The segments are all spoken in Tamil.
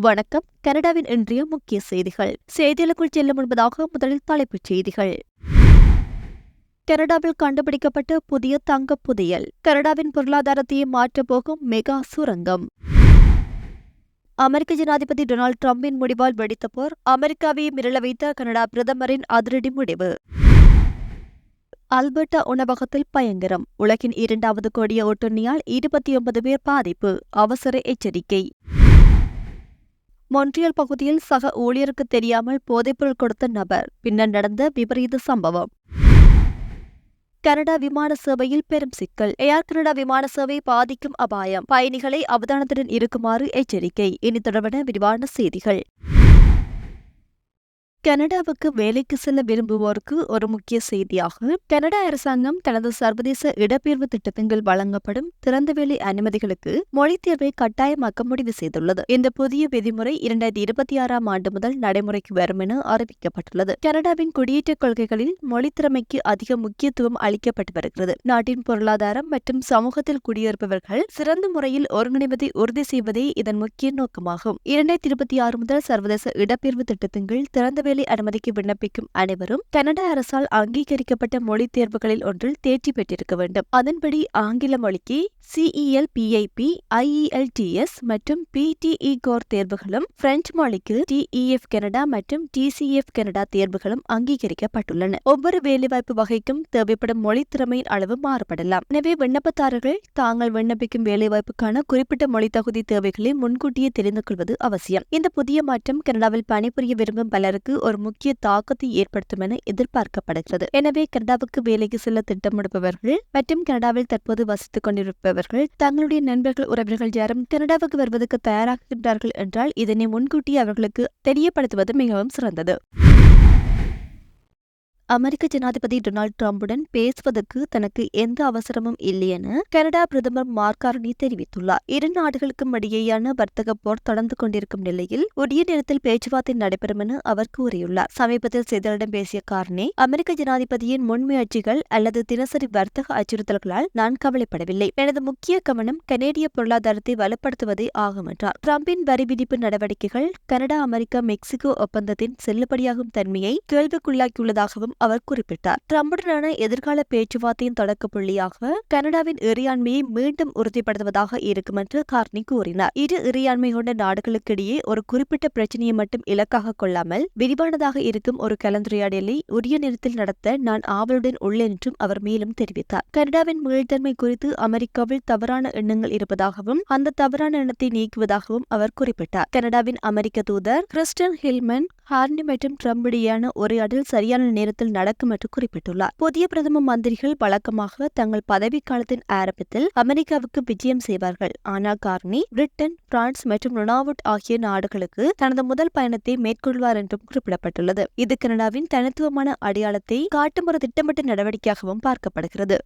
வணக்கம். கனடாவின் இன்றைய முக்கிய செய்திகள். செய்திகளுக்குள் செல்ல முன்பதாக முதலில் தலைப்புச் செய்திகள். கனடாவில் கண்டுபிடிக்கப்பட்ட புதிய தங்க புதையல். கனடாவின் பொருளாதாரத்தையே மாற்றப் போகும் மெகா சுரங்கம். அமெரிக்க ஜனாதிபதி டொனால்டு டிரம்பின் முடிவால் வெடித்த போர் அமெரிக்காவையே மிரள வைத்த கனடா பிரதமரின் அதிரடி முடிவு. அல்பர்டா உணவகத்தில் பயங்கரம். உலகின் இரண்டாவது கோடிய ஒட்டுண்ணியால் இருபத்தி ஒன்பது பேர் பாதிப்பு. அவசர எச்சரிக்கை. மொன்றியல் பகுதியில் சக ஊழியருக்கு தெரியாமல் போதைப்பொருள் கொடுத்த நபர். பின்னர் நடந்த விபரீத சம்பவம். கனடா விமான சேவையில் பெரும் சிக்கல். ஏர் கனடா விமான சேவை பாதிக்கும் அபாயம். பயணிகளை அவதானத்துடன் இருக்குமாறு எச்சரிக்கை. இனி தொடர்பான விரிவான செய்திகள். கனடாவுக்கு வேலைக்கு செல்ல விரும்புவோருக்கு ஒரு முக்கிய செய்தியாக கனடா அரசாங்கம் தனது சர்வதேச இடப்பெயர்வு திட்டத்தின் வழங்கப்படும் திறந்தவெளி அனுமதிகளுக்கு மொழித் தேர்வை கட்டாயமாக்க முடிவு செய்துள்ளது. இந்த புதிய விதிமுறை இரண்டாயிரத்தி இருபத்தி ஆறாம் ஆண்டு முதல் நடைமுறைக்கு வரும் என அறிவிக்கப்பட்டுள்ளது. கனடாவின் குடியேற்ற கொள்கைகளில் மொழித்திறமைக்கு அதிக முக்கியத்துவம் அளிக்கப்பட்டு வருகிறது. நாட்டின் பொருளாதாரம் மற்றும் சமூகத்தில் குடியேறுபவர்கள் சிறந்த முறையில் ஒருங்கிணைவதை உறுதி செய்வதே இதன் முக்கிய நோக்கமாகும். இரண்டாயிரத்தி இருபத்தி ஆறு முதல் சர்வதேச இடப்பெயர்வு திட்டத்தின் கீழ் திறந்தவெளி வேலை அனுமதிக்கு விண்ணப்பிக்கும் அனைவரும் கனடா அரசால் அங்கீகரிக்கப்பட்ட மொழி தேர்வுகளில் ஒன்றில் தேர்ச்சி பெற்றிருக்க வேண்டும். அதன்படி ஆங்கில மொழிக்கு சிஇஎல் பிஐபி ஐஇஎல்டிஎஸ் மற்றும் பிடிஇ கோர் தேர்வுகளும் பிரெஞ்சு மொழிக்கு டிஇஎஃப் கனடா மற்றும் டிசிஎஃப் கனடா தேர்வுகளும் அங்கீகரிக்கப்பட்டுள்ளன. ஒவ்வொரு வேலைவாய்ப்பு வகைக்கும் தேவைப்படும் மொழி திறமையின் அளவு மாறுபடலாம். எனவே விண்ணப்பதாரர்கள் தாங்கள் விண்ணப்பிக்கும் வேலைவாய்ப்புக்கான குறிப்பிட்ட மொழி தகுதி தேவைகளை முன்கூட்டியே தெரிந்து கொள்வது அவசியம். இந்த புதிய மாற்றம் கனடாவில் பணிபுரிய விரும்பும் பலருக்கு ஒரு முக்கிய தாக்கத்தை ஏற்படுத்தும் என எதிர்பார்க்கப்படுகிறது. எனவே கனடாவுக்கு வேலைக்கு செல்ல திட்டமிடுபவர்கள் மற்றும் கனடாவில் தற்போது வசித்துக் கொண்டிருப்பவர்கள் தங்களுடைய நண்பர்கள் உறவினர்கள் யாரும் கனடாவுக்கு வருவதற்கு தயாராகின்றார்கள் என்றால் இதனை முன்கூட்டியே அவர்களுக்கு தெரியப்படுத்துவது மிகவும் சிறந்தது. அமெரிக்க ஜனாதிபதி டொனால்டு டிரம்புடன் பேசுவதற்கு தனக்கு எந்த அவசரமும் இல்லை என கனடா பிரதமர் மார்கார்னி தெரிவித்துள்ளார். இரு நாடுகளுக்கும் இடையேயான வர்த்தக போர் தொடர்ந்து கொண்டிருக்கும் நிலையில் உரிய நேரத்தில் பேச்சுவார்த்தை நடைபெறும் என அவர் கூறியுள்ளார். சமீபத்தில் செய்தியாளரிடம் பேசிய கார்னே அமெரிக்க ஜனாதிபதியின் முன்முயற்சிகள் அல்லது தினசரி வர்த்தக அச்சுறுத்தல்களால் நான் கவலைப்படவில்லை. எனது முக்கிய கவனம் கனேடிய பொருளாதாரத்தை வலுப்படுத்துவதே ஆகும் என்றார். டிரம்பின் வரி விதிப்பு நடவடிக்கைகள் கனடா அமெரிக்கா மெக்சிகோ ஒப்பந்தத்தின் செல்லுபடியாகும் தன்மையை கேள்விக்குள்ளாக்கியுள்ளதாகவும் அவர் குறிப்பிட்டார். டிரம்புடனான எதிர்கால பேச்சுவார்த்தையின் தொடக்க புள்ளியாக கனடாவின் இறையாண்மையை மீண்டும் உறுதிப்படுத்துவதாக இருக்கும் என்று கார்னி கூறினார். இரு இறையாண்மை கொண்ட நாடுகளுக்கிடையே ஒரு குறிப்பிட்ட பிரச்சனையை மட்டும் இலக்காக கொள்ளாமல் விரிவானதாக இருக்கும் ஒரு கலந்துரையாடலை உரிய நேரத்தில் நடத்த நான் ஆவலுடன் உள்ளேன் என்றும் அவர் மேலும் தெரிவித்தார். கனடாவின் மீள்தன்மை குறித்து அமெரிக்காவில் தவறான எண்ணங்கள் இருப்பதாகவும் அந்த தவறான எண்ணத்தை நீக்குவதாகவும் அவர் குறிப்பிட்டார். கனடாவின் அமெரிக்க தூதர் கிறிஸ்டன் ஹில்மன் ஹார்னி மற்றும் ட்ரம்ப் இடையேயான உரையாடல் சரியான நேரத்தில் நடக்கும் என்று குறிப்பிட்டுள்ளார். புதிய பிரதம மந்திரிகள் வழக்கமாக தங்கள் பதவிக்காலத்தின் ஆரம்பத்தில் அமெரிக்காவுக்கு விஜயம் செய்வார்கள். ஆனால் கார்னி பிரிட்டன் பிரான்ஸ் மற்றும் நொனாவுட் ஆகிய நாடுகளுக்கு தனது முதல் பயணத்தை மேற்கொள்வார் என்றும் குறிப்பிடப்பட்டுள்ளது. இது கனடாவின் தனித்துவமான அடையாளத்தை காட்டும் ஒரு திட்டமிட்ட நடவடிக்கையாகவும் பார்க்கப்படுகிறது.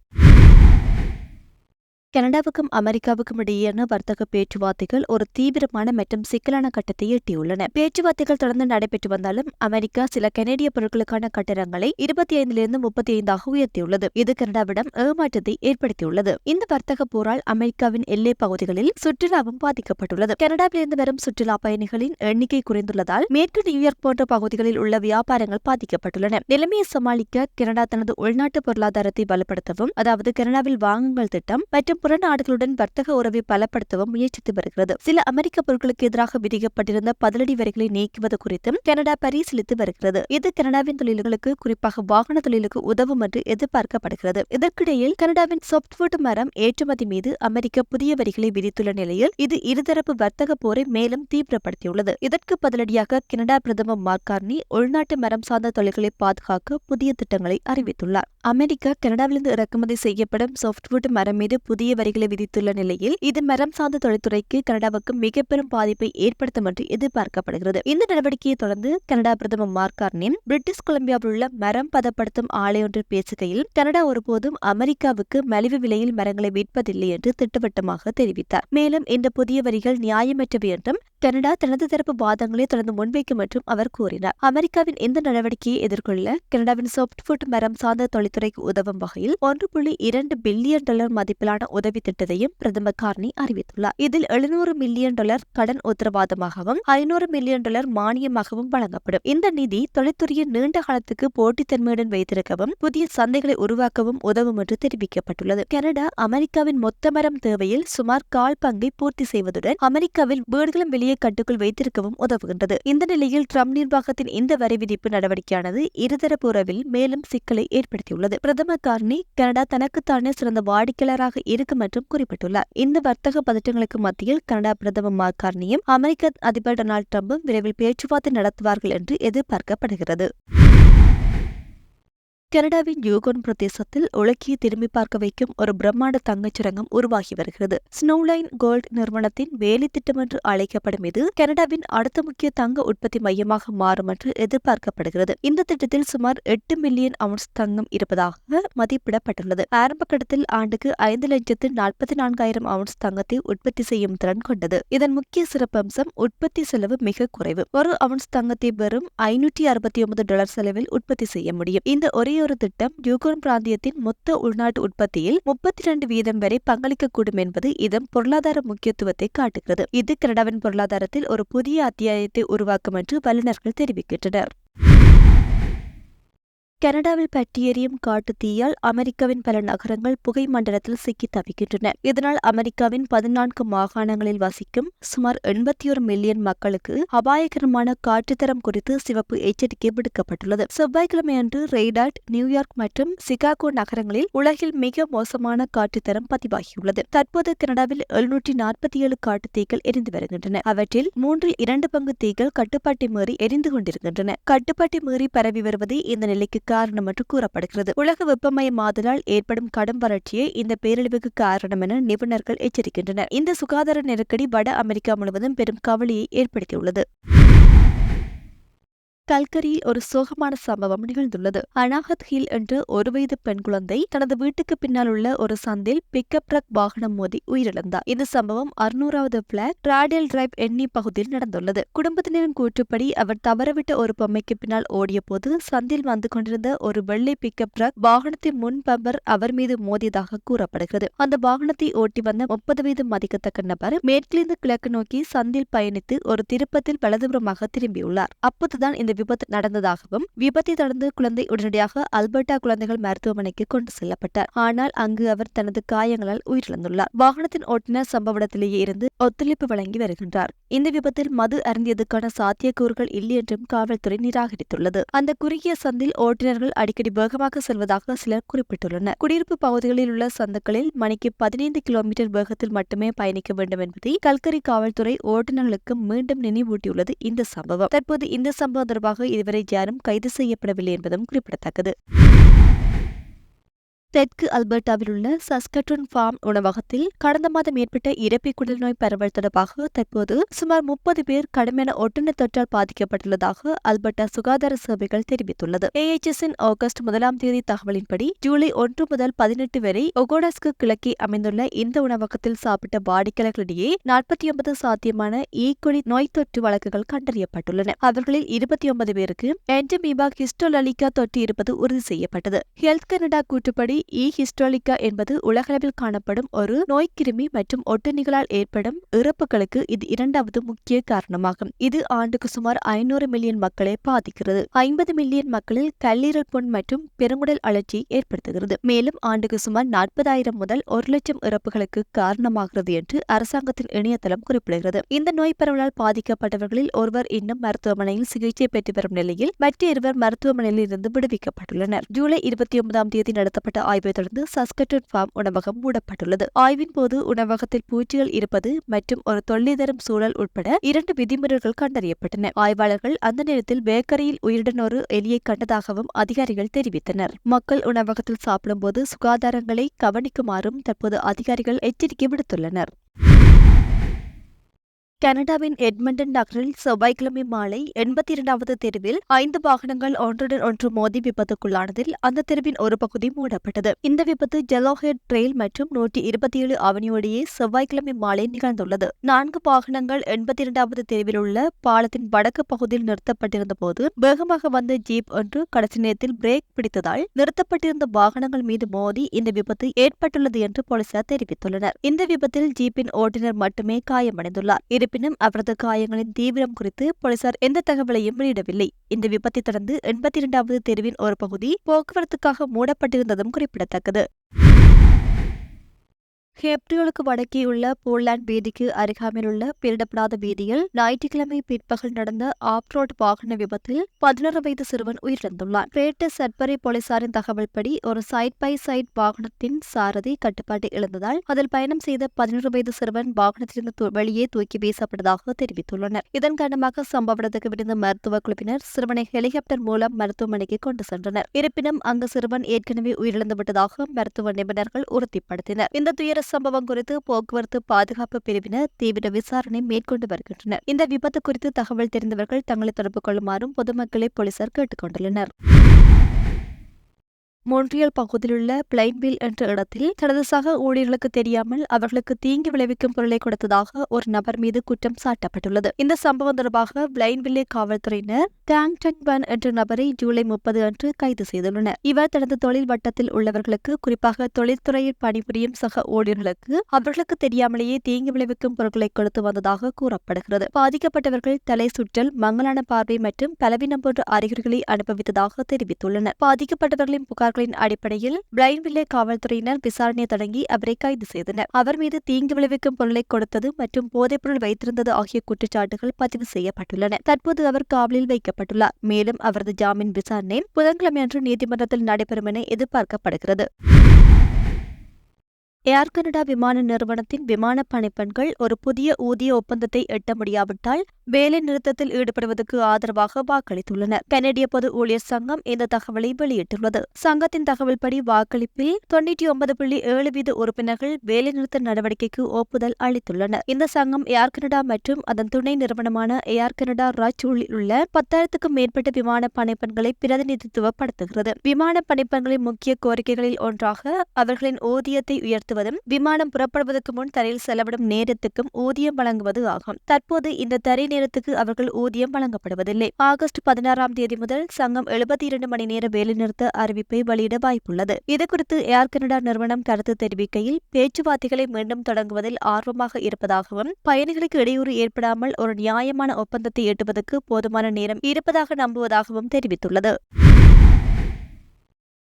கனடாவுக்கும் அமெரிக்காவுக்கும் இடையேயான வர்த்தக பேச்சுவார்த்தைகள் ஒரு தீவிரமான மற்றும் சிக்கலான கட்டத்தை எட்டியுள்ளன. பேச்சுவார்த்தைகள் தொடர்ந்து நடைபெற்று வந்தாலும் அமெரிக்கா சில கனேடிய பொருட்களுக்கான கட்டணங்களை இருபத்தி ஐந்திலிருந்து முப்பத்தி ஐந்தாக உயர்த்தியுள்ளது. இது கனடாவிடம் ஏமாற்றத்தை ஏற்படுத்தியுள்ளது. இந்த வர்த்தக போரால் அமெரிக்காவின் எல்லை பகுதிகளில் சுற்றுலாவும் பாதிக்கப்பட்டுள்ளது. கனடாவிலிருந்து வரும் சுற்றுலா பயணிகளின் எண்ணிக்கை குறைந்துள்ளதால் மேற்கு நியூயார்க் போன்ற பகுதிகளில் உள்ள வியாபாரங்கள் பாதிக்கப்பட்டுள்ளன. நிலைமையை சமாளிக்க கனடா தனது உள்நாட்டு பொருளாதாரத்தை பலப்படுத்தவும் அதாவது கனடாவில் வாங்குங்கள் திட்டம் மற்றும் புற நாடுகளுடன் வர்த்தக உறவை பலப்படுத்தவும் முயற்சித்து வருகிறது. சில அமெரிக்க பொருட்களுக்கு எதிராக விதிக்கப்பட்டிருந்த பதிலடி வரிகளை நீக்குவது குறித்தும் கனடா பரிசீலித்து வருகிறது. இது கனடாவின் தொழில்களுக்கு குறிப்பாக வாகன தொழிலுக்கு உதவும் என்று எதிர்பார்க்கப்படுகிறது. இதற்கிடையில் கனடாவின் சாப்ட்வுட் மரம் ஏற்றுமதி மீது அமெரிக்க புதிய வரிகளை விதித்துள்ள நிலையில் இது இருதரப்பு வர்த்தக போரை மேலும் தீவிரப்படுத்தியுள்ளது. இதற்கு பதிலடியாக கனடா பிரதமர் மார்கார்னி உள்நாட்டு மரம் சார்ந்த தொழில்களை பாதுகாக்க புதிய திட்டங்களை அறிவித்துள்ளார். அமெரிக்கா கனடாவிலிருந்து இறக்குமதி செய்யப்படும் சாப்ட்வுட் மரம் மீது புதிய வரிகளை விதித்துள்ள நிலையில் இது மரம் சார்ந்த தொழில்துறைக்கு கனடாவுக்கு மிக பெரும் பாதிப்பை ஏற்படுத்தும் என்று எதிர்பார்க்கப்படுகிறது. இந்த நடவடிக்கையை தொடர்ந்து கனடா பிரதமர் மார்கார்னின் பிரிட்டிஷ் கொலம்பியாவில் உள்ள மரம் பதப்படுத்தும் ஆலை ஒன்று பேசுகையில் கனடா ஒருபோதும் அமெரிக்காவுக்கு மலிவு விலையில் மரங்களை விற்பதில்லை என்று திட்டவட்டமாக தெரிவித்தார். மேலும் இந்த புதிய வரிகள் நியாயமற்றவை என்றும் கனடா தனது தரப்பு வாதங்களை தொடர்ந்து முன்வைக்கும் என்றும் அவர் கூறினார். அமெரிக்காவின் இந்த நடவடிக்கையை எதிர்கொள்ள கனடாவின் சாப்ட்வுட் மரம் சார்ந்த தொழில்துறைக்கு உதவும் வகையில் ஒன்று புள்ளி இரண்டு பில்லியன் டாலர் மதிப்பிலான உதவி திட்டத்தையும் பிரதமர் கார்னி அறிவித்துள்ளார். இதில் எழுநூறு மில்லியன் டாலர் கடன் உத்தரவாதமாகவும் ஐநூறு மில்லியன் டாலர் மானியமாகவும் வழங்கப்படும். இந்த நிதி தொழில்துறையை நீண்ட காலத்துக்கு போட்டித்தன்மையுடன் வைத்திருக்கவும் புதிய சந்தைகளை உருவாக்கவும் உதவும் என்று தெரிவிக்கப்பட்டுள்ளது. கனடா அமெரிக்காவின் மொத்த மரம் தேவையில் சுமார் கால் பங்கை பூர்த்தி செய்வதுடன் அமெரிக்காவில் வீடுகளும் வெளியே கட்டுக்குள் வைத்திருக்கவும் உதவுகின்றது. இந்த நிலையில் ட்ரம்ப் நிர்வாகத்தின் இந்த வரி விதிப்பு நடவடிக்கையானது இருதரப்பு உறவில் மேலும் சிக்கலை ஏற்படுத்தியுள்ளது. பிரதமர் கார்னி கனடா தனக்குத்தானே சிறந்த வாடிக்கையாளராக இருக்கும் என்றும் குறிப்பிட்டுள்ளார். இந்த வர்த்தக பதற்றங்களுக்கு மத்தியில் கனடா பிரதமர் மார்க் கார்னியும் அமெரிக்க அதிபர் டொனால்டு டிரம்பும் விரைவில் பேச்சுவார்த்தை நடத்துவார்கள் என்று எதிர்பார்க்கப்படுகிறது. கனடாவின் யூகோன் பிரதேசத்தில் உலகியை திரும்பி பார்க்க வைக்கும் ஒரு பிரம்மாண்ட தங்கச் சுரங்கம் உருவாகி வருகிறது. ஸ்னோலைன் கோல்ட் நிறுவனத்தின் வேலை திட்டம் என்று அழைக்கப்படும் இது கனடாவின் அடுத்த முக்கிய தங்க உற்பத்தி மையமாக மாறும் என்று எதிர்பார்க்கப்படுகிறது. இந்த திட்டத்தில் சுமார் எட்டு மில்லியன் அவுன்ஸ் தங்கம் இருப்பதாக மதிப்பிடப்பட்டுள்ளது. ஆரம்ப கட்டத்தில் ஆண்டுக்கு ஐந்து லட்சத்து நாற்பத்தி நான்காயிரம் அவுன்ஸ் தங்கத்தை உற்பத்தி செய்யும் திறன் கொண்டது. இதன் முக்கிய சிறப்பம்சம் உற்பத்தி செலவு மிக குறைவு. ஒரு அவுன்ஸ் தங்கத்தை வெறும் ஐநூற்றி அறுபத்தி ஒன்பது டாலர் செலவில் உற்பத்தி செய்ய முடியும். இந்த ஒரே ஒரு திட்டம் யூகோன் பிராந்தியத்தின் மொத்த உள்நாட்டு உற்பத்தியில் முப்பத்தி இரண்டு வீதம் வரை பங்களிக்கக்கூடும் என்பது இதன் பொருளாதார முக்கியத்துவத்தை காட்டுகிறது. இது கனடாவின் பொருளாதாரத்தில் ஒரு புதிய அத்தியாயத்தை உருவாக்கும் என்று வல்லுநர்கள் தெரிவிக்கின்றனர். கனடாவில் பற்றியெறியும் காட்டு தீயால் அமெரிக்காவின் பல நகரங்கள் புகை மண்டலத்தில் சிக்கி தவிக்கின்றன. இதனால் அமெரிக்காவின் பதினான்கு மாகாணங்களில் வசிக்கும் சுமார் எண்பத்தி ஒரு மில்லியன் மக்களுக்கு அபாயகரமான காற்றுத்தரம் குறித்து சிவப்பு எச்சரிக்கை விடுக்கப்பட்டுள்ளது. செவ்வாய்க்கிழமையன்று ரெய்டாட் நியூயார்க் மற்றும் சிகாகோ நகரங்களில் உலகில் மிக மோசமான காற்றுத்தரம் பதிவாகியுள்ளது. தற்போது கனடாவில் எழுநூற்றி நாற்பத்தி ஏழு காட்டு தீக்கள் எரிந்து வருகின்றன. அவற்றில் மூன்றில் இரண்டு பங்கு தீக்கள் கட்டுப்பாட்டை மீறி எரிந்து கொண்டிருக்கின்றன. கட்டுப்பாட்டை மீறி பரவி வருவது இந்த நிலைக்கு காரணம் என்று கூறப்படுகிறது. உலக வெப்பமயமாதலால் ஏற்படும் கடும் வறட்சியே இந்த பேரழிவுக்கு காரணம் என நிபுணர்கள் எச்சரிக்கின்றனர். இந்த சுகாதார நெருக்கடி வட அமெரிக்கா முழுவதும் பெரும் கவலையை ஏற்படுத்தியுள்ளது. கல்கரியில் ஒரு சோகமான சம்பவம் நிகழ்ந்துள்ளது. அனாகத் ஹில் என்ற ஒரு வயது பெண் குழந்தை தனது வீட்டுக்கு பின்னால் உள்ள ஒரு சந்தில் பிக்கப் ட்ரக் வாகனம் மோதி உயிரிழந்தார். இந்த சம்பவம் அறுநூறாவது பிளாக் ராடியல் டிரைவ் எண்ணி பகுதியில் நடந்துள்ளது. குடும்பத்தினரின் கூற்றுப்படி அவர் தவறவிட்ட ஒரு பொம்மைக்கு பின்னால் ஓடிய போது சந்தில் வந்து கொண்டிருந்த ஒரு வெள்ளை பிக்கப் ட்ரக் வாகனத்தின் முன் பம்பர் அவர் மீது மோதியதாக கூறப்படுகிறது. அந்த வாகனத்தை ஓட்டி வந்த முப்பது வயது மதிக்கத்தக்க நபர் மேற்கிலிருந்து கிழக்கு நோக்கி சந்தில் பயணித்து ஒரு திருப்பத்தில் வலதுபுறமாக திரும்பியுள்ளார். அப்போதுதான் இந்த விபத்து நடந்ததாகவும் விபத்தை தொடர்ந்து குழந்தை உடனடியாக அல்பர்டா குழந்தைகள் மருத்துவமனைக்கு கொண்டு செல்லப்பட்டார். ஆனால் அங்கு அவர் தனது காயங்களால் உயிரிழந்துள்ளார். வாகனத்தின் ஓட்டுநர் சம்பவ இடத்திலேயே இருந்து ஒத்துழைப்பு வழங்கி வருகின்றார். இந்த விபத்தில் மது அருந்தியதுக்கான சாத்தியக்கூறுகள் இல்லை என்றும் காவல்துறை நிராகரித்துள்ளது. அந்த குறுகிய சந்தில் ஓட்டுநர்கள் அடிக்கடி வேகமாக செல்வதாக சிலர் குறிப்பிட்டுள்ளனர். குடியிருப்பு பகுதிகளில் உள்ள சந்துக்களில் மணிக்கு பதினைந்து கிலோமீட்டர் வேகத்தில் மட்டுமே பயணிக்க வேண்டும் என்பதை கல்கரி காவல்துறை ஓட்டுநர்களுக்கு மீண்டும் நினைவூட்டியுள்ளது இந்த சம்பவம். தற்போது இந்த சம்பவம் தொடர்பாக இதுவரை யாரும் கைது செய்யப்படவில்லை என்பதும் குறிப்பிடத்தக்கது. தெற்கு அல்பர்டாவில் உள்ள சஸ்கட்டன் ஃபார்ம் உணவகத்தில் கடந்த மாதம் ஏற்பட்ட இறப்பை குடல் நோய் பரவல் தொடர்பாக தற்போது சுமார் முப்பது பேர் கடுமையான ஒட்டுண்ண தொற்றால் பாதிக்கப்பட்டுள்ளதாக அல்பர்டா சுகாதார சேவைகள் தெரிவித்துள்ளது. ஏஎச்எஸ்இன் ஆகஸ்ட் முதலாம் தேதி தகவலின்படி ஜூலை ஒன்று முதல் பதினெட்டு வரை ஒகோடஸ்கு கிழக்கே அமைந்துள்ள இந்த உணவகத்தில் சாப்பிட்ட வாடிக்கையாளர்களிடையே நாற்பத்தி ஒன்பது சாத்தியமான e. ஈக்குவலி நோய் தொற்று வழக்குகள் கண்டறியப்பட்டுள்ளன. அவர்களில் இருபத்தி ஒன்பது பேருக்கு என்டமீபா ஹிஸ்டோலலிகா தொற்று இருப்பது உறுதி செய்யப்பட்டது. ஹெல்த் கனடா கூற்றுப்படி இ ஹிஸ்டோலிகா என்பது உலகளவில் காணப்படும் ஒரு நோய்க்கிருமி மற்றும் ஒட்டுண்ணிகளால் ஏற்படும் இறப்புகளுக்கு இது இரண்டாவது முக்கிய காரணமாகும். இது ஆண்டுக்கு சுமார் ஐநூறு மில்லியன் மக்களை பாதிக்கிறது. ஐம்பது மில்லியன் மக்களில் கல்லீரல் புண் மற்றும் பெருங்குடல் அழற்சியை ஏற்படுத்துகிறது. மேலும் ஆண்டுக்கு சுமார் நாற்பதாயிரம் முதல் ஒரு லட்சம் இறப்புகளுக்கு காரணமாகிறது என்று அரசாங்கத்தின் இணையதளம் குறிப்பிடுகிறது. இந்த நோய் பரவலால் பாதிக்கப்பட்டவர்களில் ஒருவர் இன்னும் மருத்துவமனையில் சிகிச்சை பெற்று வரும் நிலையில் மற்ற இருவர் மருத்துவமனையில் இருந்து விடுவிக்கப்பட்டுள்ளனர். ஜூலை இருபத்தி ஒன்பதாம் தேதி நடத்தப்பட்ட ஆய்வை தொடர்ந்து சஸ்கட்டன் ஃபார்ம் உணவகம் மூடப்பட்டுள்ளது. ஆய்வின் போது உணவகத்தில் பூச்சிகள் இருப்பது மற்றும் ஒரு தொல்லை தரும் சூழல் உட்பட இரண்டு விதிமுறைகள் கண்டறியப்பட்டன. ஆய்வாளர்கள் அந்த நேரத்தில் பேக்கரியில் உயிருடன் ஒரு எலியை கண்டதாகவும் அதிகாரிகள் தெரிவித்தனர். மக்கள் உணவகத்தில் சாப்பிடும்போது சுகாதாரங்களை கவனிக்குமாறும் தற்போது அதிகாரிகள் எச்சரிக்கை விடுத்துள்ளனர். கனடாவின் எட்மண்டன் நகரில் செவ்வாய்க்கிழமை மாலை எண்பத்தி இரண்டாவது தெருவில் ஐந்து வாகனங்கள் ஒன்றுடன் ஒன்று மோதி விபத்துக்குள்ளானதில் அந்த தெருவின் ஒரு பகுதி மூடப்பட்டது. இந்த விபத்து ஜெலோஹெட் ட்ரெயில் மற்றும் நூற்றி இருபத்தி ஏழு அவனியோடையே செவ்வாய்க்கிழமை மாலை நிகழ்ந்துள்ளது. நான்கு வாகனங்கள் எண்பத்தி இரண்டாவது தெருவில் உள்ள பாலத்தின் வடக்கு பகுதியில் நிறுத்தப்பட்டிருந்த போது வேகமாக வந்த ஜீப் ஒன்று கடைசி நேரத்தில் பிரேக் பிடித்ததால் நிறுத்தப்பட்டிருந்த வாகனங்கள் மீது மோதி இந்த விபத்து ஏற்பட்டுள்ளது என்று போலீசார் தெரிவித்துள்ளனர். இந்த விபத்தில் ஜீப்பின் ஓட்டுநர் மட்டுமே காயமடைந்துள்ளார். இருப்பினும் அவரது காயங்களின் தீவிரம் குறித்து போலீசார் எந்த தகவலையும் வெளியிடவில்லை. இந்த விபத்தை தொடர்ந்து எண்பத்தி இரண்டாவது தெருவின் ஒரு பகுதி போக்குவரத்துக்காக மூடப்பட்டிருந்ததும் குறிப்பிடத்தக்கது. ஹெப்ரியோலுக்கு வடக்கே உள்ள போர்லாண்ட் வீதிக்கு அருகாமையிலுள்ள பேரிடப்படாத வீதியில் ஞாயிற்றுக்கிழமை பிற்பகல் நடந்த ஆப்ரோட் வாகன விபத்தில் பதினொரு வயது சிறுவன் உயிரிழந்துள்ளார் பேட்டு சட்பரி போலீசாரின் தகவல்படி ஒரு சைட் பை சைட் வாகனத்தின் சாரதி கட்டுப்பாட்டை இழந்ததால் அதில் பயணம் செய்த பதினொரு வயது சிறுவன் வாகனத்திலிருந்து வெளியே தூக்கி வீசப்பட்டதாக தெரிவித்துள்ளனர் இதன் காரணமாக சம்பவ இடத்துக்கு விழுந்த மருத்துவ குழுவினர் சிறுவனை ஹெலிகாப்டர் மூலம் மருத்துவமனைக்கு கொண்டு சென்றனர் இருப்பினும் அங்கு சிறுவன் ஏற்கனவே உயிரிழந்துவிட்டதாக மருத்துவ நிபுணர்கள் உறுதிப்படுத்தினர் இந்த துயர சம்பவம் குறித்து போக்குவரத்து பாதுகாப்பு பிரிவினர் தீவிர விசாரணை மேற்கொண்டு வருகின்றனர். இந்த விபத்து குறித்து தகவல் தெரிந்தவர்கள் தங்களை தொடர்பு கொள்ளுமாறும் பொதுமக்களை போலீசார் கேட்டுக் கொண்டுள்ளனர் மொன்றியல் பகுதியிலுள்ள பிளைன்வில் என்ற இடத்தில் தனது சக ஊழியர்களுக்கு தெரியாமல் அவர்களுக்கு தீங்கு விளைவிக்கும் பொருளை கொடுத்ததாக ஒரு நபர் மீது குற்றம் சாட்டப்பட்டுள்ளது. இந்த சம்பவம் தொடர்பாக பிளைன்வில்லே காவல்துறையினர் டாங் டங் பன் என்ற நபரை ஜூலை முப்பது அன்று கைது செய்துள்ளனர். இவர் தனது தொழில் வட்டத்தில் உள்ளவர்களுக்கு குறிப்பாக தொழில்துறையில் பணிபுரியும் சக ஊழியர்களுக்கு அவர்களுக்கு தெரியாமலேயே தீங்கு விளைவிக்கும் பொருட்களை கொடுத்து வந்ததாக கூறப்படுகிறது. பாதிக்கப்பட்டவர்கள் தலை சுற்றல் மங்கலான பார்வை மற்றும் பலவீனம் போன்ற அறிகுறிகளை அனுபவித்ததாக தெரிவித்துள்ளனர். பாதிக்கப்பட்டவர்களின் புகார் புகார்களின் அடிப்படையில் பிளைன்வில்லே காவல்துறையினர் விசாரணை தொடங்கி அவரை கைது செய்தனர். அவர் மீது தீங்கு விளைவிக்கும் பொருளை கொடுத்தது மற்றும் போதைப்பொருள் வைத்திருந்தது ஆகிய குற்றச்சாட்டுகள் பதிவு செய்யப்பட்டுள்ளன. தற்போது அவர் காவலில் வைக்கப்பட்டுள்ளார். மேலும் அவரது ஜாமீன் விசாரணை புதன்கிழமையன்று நீதிமன்றத்தில் நடைபெறும் என எதிர்பார்க்கப்படுகிறது. ஏர் கனடா விமான நிறுவனத்தின் விமான பணிப்பெண்கள் ஒரு புதிய ஊதிய ஒப்பந்தத்தை எட்ட முடியாவிட்டால் வேலை நிறுத்தத்தில் ஈடுபடுவதற்கு ஆதரவாக வாக்களித்துள்ளனர். கனடிய பொது ஊழியர் சங்கம் இந்த தகவலை வெளியிட்டுள்ளது. சங்கத்தின் தகவல்படி வாக்களிப்பில் தொன்னூற்றி ஒன்பது புள்ளி ஏழு வீத உறுப்பினர்கள் வேலைநிறுத்த நடவடிக்கைக்கு ஒப்புதல் அளித்துள்ளனர். இந்த சங்கம் ஏர் கனடா மற்றும் அதன் துணை நிறுவனமான ஏர் கனடா ராச்சூலில் உள்ள பத்தாயிரத்துக்கும் மேற்பட்ட விமான பணிப்பெண்களை பிரதிநிதித்துவப்படுத்துகிறது. விமான பணிப்பெண்களின் முக்கிய கோரிக்கைகளில் ஒன்றாக அவர்களின் ஊதியத்தை உயர்த்துவதும் விமானம் புறப்படுவதற்கு முன் தரையில் செலவிடும் நேரத்துக்கும் ஊதியம் வழங்குவது ஆகும். தற்போது இந்த தரை நேரத்துக்கு அவர்கள் ஊதியம் வழங்கப்படுவதில்லை. ஆகஸ்ட் பதினாறாம் தேதி முதல் சங்கம் எழுபத்தி இரண்டு மணி நேர வேலைநிறுத்த அறிவிப்பை வெளியிட வாய்ப்புள்ளது. இதுகுறித்து ஏர் கனடா நிறுவனம் கருத்து தெரிவிக்கையில் பேச்சுவார்த்தைகளை மீண்டும் தொடங்குவதில் ஆர்வமாக இருப்பதாகவும் பயணிகளுக்கு இடையூறு ஏற்படாமல் ஒரு நியாயமான ஒப்பந்தத்தை எட்டுவதற்கு போதுமான நேரம் இருப்பதாக நம்புவதாகவும் தெரிவித்துள்ளது.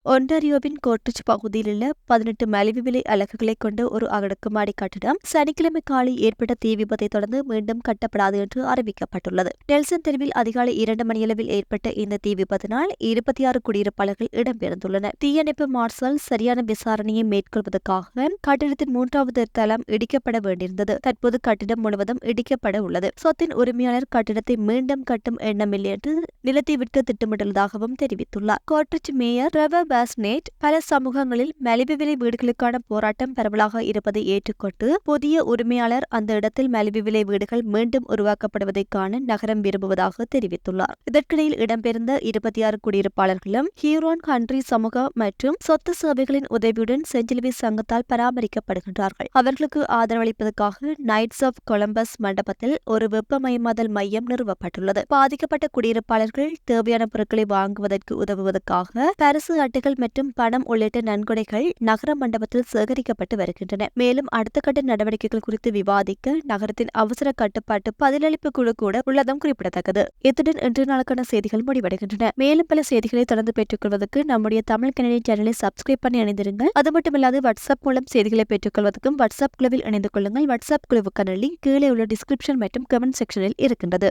ஒன்டாரியோவின் கோட்ரிச் பகுதியில் உள்ள பதினெட்டு மலிவு விலை அலகுகளை கொண்ட ஒரு அடுக்குமாடி கட்டிடம் சனிக்கிழமை காலை ஏற்பட்ட தீ விபத்தை தொடர்ந்து மீண்டும் கட்டப்படாது என்று அறிவிக்கப்பட்டுள்ளது. நெல்சன் தெருவில் அதிகாலை இரண்டு மணியளவில் ஏற்பட்ட இந்த தீ விபத்தினால் இருபத்தி ஆறு குடியிருப்பாளர்கள் இடம்பெயர்ந்துள்ளனர். தீயணைப்பு மார்ஷல் சரியான விசாரணையை மேற்கொள்வதற்காக கட்டிடத்தின் மூன்றாவது தளம் இடிக்கப்பட வேண்டியிருந்தது. தற்போது கட்டிடம் முழுவதும் இடிக்கப்பட உள்ளது. சொத்தின் உரிமையாளர் கட்டிடத்தை மீண்டும் கட்டும் எண்ணமில்லை என்று நிலத்தை விற்க திட்டமிட்டுள்ளதாகவும் தெரிவித்துள்ளார். கோட்ரிச் மேயர் ரெவர் பாஸ்னேட் பல சமூகங்களில் மலிவு விலை வீடுகளுக்கான போராட்டம் பரவலாக இருப்பதை ஏற்றுக்கொண்டு புதிய உரிமையாளர் அந்த இடத்தில் மலிவு விலை வீடுகள் மீண்டும் உருவாக்கப்படுவதை காண நகரம் விரும்புவதாக தெரிவித்துள்ளார். இதற்கிடையில் இடம்பெயர்ந்த இருபத்தி ஆறு குடியிருப்பாளர்களும் ஹீரோன் கண்ட்ரி சமூக மற்றும் சொத்து சேவைகளின் உதவியுடன் செஞ்சிலுவை சங்கத்தால் பராமரிக்கப்படுகின்றார்கள். அவர்களுக்கு ஆதரவளிப்பதற்காக நைட்ஸ் ஆஃப் கொலம்பஸ் மண்டபத்தில் ஒரு வெப்பமயமாதல் மையம் நிறுவப்பட்டுள்ளது. பாதிக்கப்பட்ட குடியிருப்பாளர்கள் தேவையான பொருட்களை வாங்குவதற்கு உதவுவதற்காக பரிசு அட்டைகள் மற்றும் பணம் உள்ளிட்ட நன்கொடைகள் நகர மண்டபத்தில் சேகரிக்கப்பட்டு வருகின்றன. மேலும் அடுத்த கட்ட நடவடிக்கைகள் குறித்து விவாதிக்க நகரத்தின் அவசர கட்டுப்பாட்டு பதிலளிப்பு குழு கூட உள்ளதும் குறிப்பிடத்தக்கது. இத்துடன் இன்று நாளுக்கான செய்திகள் முடிவடைகின்றன. மேலும் பல செய்திகளை தொடர்ந்து பெற்றுக்கொள்வதற்கு நம்முடைய தமிழ் கணினி சேனலை சப்ஸ்கிரைப் பண்ணி இணைந்திருங்கள் அது மட்டுமில்லாது வாட்ஸ்அப் மூலம் செய்திகளை பெற்றுக்கொள்வதற்கும் வாட்ஸ்அப் குழுவில் இணைந்து கொள்ளுங்கள். வாட்ஸ்அப் குழுவுக்கான லிங்க் கீழே உள்ள டிஸ்கிரிப்ஷன் மற்றும் கமெண்ட் செக்ஷனில் இருக்கின்றது.